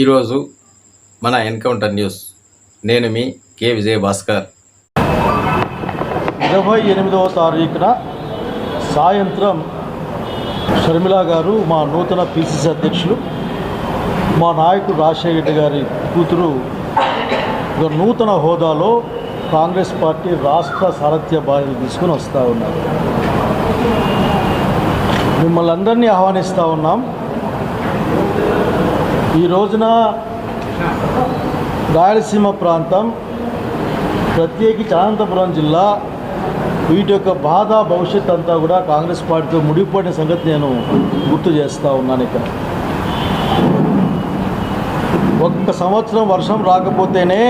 ఈరోజు మన encounter news. నేను మీ కే విజయ భాస్కర్ ఇరవై ఎనిమిదవ తారీఖున సాయంత్రం షర్మిల గారు మా నూతన పిసిసి అధ్యక్షులు మా నాయకుడు రాజశేఖర రెడ్డి గారి కూతురు ఒక నూతన హోదాలో కాంగ్రెస్ పార్టీ రాష్ట్ర సారథ్య బాధ్యత తీసుకుని వస్తూ ఉన్నారు. మిమ్మల్ని అందరినీ ఆహ్వానిస్తూ ఉన్నాం. ఈ రోజున రాయలసీమ ప్రాంతం ప్రత్యేకించి అనంతపురం జిల్లా వీటి యొక్క బాధ భవిష్యత్ అంతా కూడా కాంగ్రెస్ పార్టీతో ముడిపడిన సంగతి నేను గుర్తు చేస్తూ ఉన్నాను ఇక్కడ. ఒక్క సంవత్సరం వర్షం రాకపోతేనే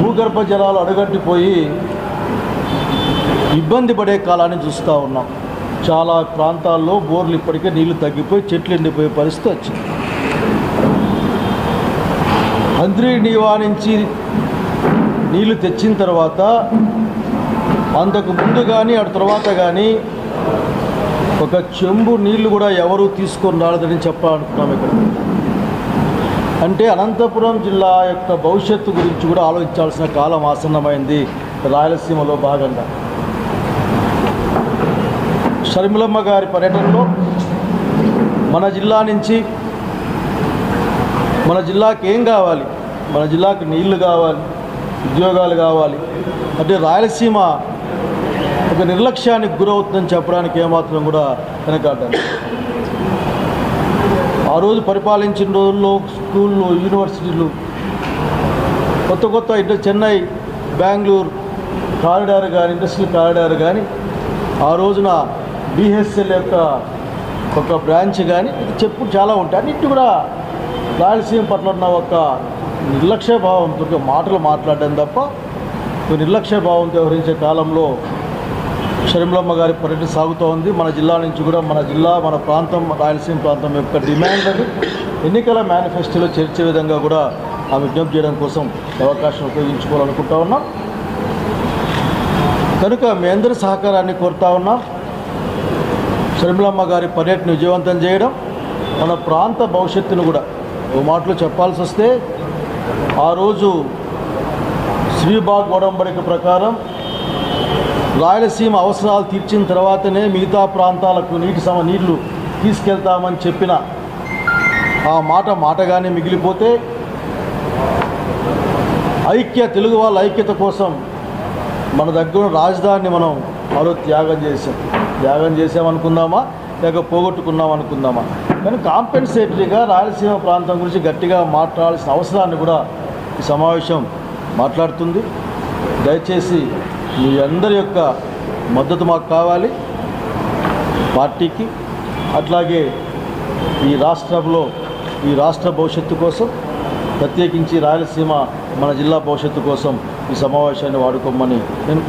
భూగర్భ జలాలు అడుగట్టిపోయి ఇబ్బంది పడే కాలాన్ని చూస్తూ ఉన్నాం. చాలా ప్రాంతాల్లో బోర్లు ఇప్పటికే నీళ్ళు తగ్గిపోయి చెట్లు ఎండిపోయే పరిస్థితి వచ్చింది. మంత్రి నివారించి నీళ్ళు తెచ్చిన తర్వాత అంతకు ముందు కానీ అటు తర్వాత కానీ ఒక చెంబు నీళ్ళు కూడా ఎవరు తీసుకొని రాలేదని చెప్పాలనుకున్నాం ఇక్కడ. అంటే అనంతపురం జిల్లా యొక్క భవిష్యత్తు గురించి కూడా ఆలోచించాల్సిన కాలం ఆసన్నమైంది రాయలసీమలో భాగంగా. షర్మిలమ్మ గారి పర్యటనలో మన జిల్లా నుంచి మన జిల్లాకి ఏం కావాలి? మన జిల్లాకు నీళ్ళు కావాలి ఉద్యోగాలు కావాలి. అంటే రాయలసీమ ఒక నిర్లక్ష్యానికి గురవుతుందని చెప్పడానికి ఏమాత్రం కూడా వెనకాడ్డాను ఆ రోజు పరిపాలించిన రోజుల్లో స్కూళ్ళు యూనివర్సిటీలు కొత్త కొత్త ఇటు చెన్నై బెంగళూరు కారిడార్ కానీ ఇండస్ట్రియల్ కారిడార్ కానీ ఆ రోజున బిహెచ్ఎల్ యొక్క ఒక బ్రాంచ్ కానీ చెప్పు చాలా ఉంటాయి. అన్నిటి కూడా రాయలసీమ పట్ల ఉన్న ఒక నిర్లక్ష్య భావంతో మాటలు మాట్లాడడం తప్ప నిర్లక్ష్య భావంతో వ్యవహరించే కాలంలో షర్మిలమ్మ గారి పర్యటన సాగుతూ ఉంది మన జిల్లా నుంచి కూడా మన జిల్లా మన ప్రాంతం రాయలసీమ ప్రాంతం యొక్క డిమాండ్ అది. ఎన్నికల మేనిఫెస్టోలో చేర్చే విధంగా కూడా ఆ విజ్ఞప్తి చేయడం కోసం అవకాశం ఉపయోగించుకోవాలనుకుంటా ఉన్నాం. కనుక మీ అందరి సహకారాన్ని కోరుతా ఉన్నాం. షర్మిలమ్మ గారి పర్యటన విజయవంతం చేయడం మన ప్రాంత భవిష్యత్తును కూడా ఓ మాటలు చెప్పాల్సి వస్తే ఆ రోజు శ్రీబాగ్ ఒడంబడిక ప్రకారం రాయలసీమ అవసరాలు తీర్చిన తర్వాతనే మిగతా ప్రాంతాలకు నీటి సమ నీళ్ళు తీసుకెళ్తామని చెప్పిన ఆ మాట మాటగానే మిగిలిపోతే ఐక్య తెలుగు వాళ్ళ ఐక్యత కోసం మన దగ్గర రాజధానిని మనం మరో త్యాగం చేశాం. త్యాగం చేసామనుకుందామా లేక పోగొట్టుకున్నాం అనుకుందామా కానీ కాంపెన్సేటరీగా రాయలసీమ ప్రాంతం గురించి గట్టిగా మాట్లాడాల్సిన అవసరాన్ని కూడా ఈ సమావేశం మాట్లాడుతుంది. దయచేసి మీ అందరి యొక్క మద్దతు మాకు కావాలి. పార్టీకి అట్లాగే ఈ రాష్ట్రంలో ఈ రాష్ట్ర భవిష్యత్తు కోసం ప్రత్యేకించి రాయలసీమ మన జిల్లా భవిష్యత్తు కోసం ఈ సమావేశాన్ని వాడుకోమని నేను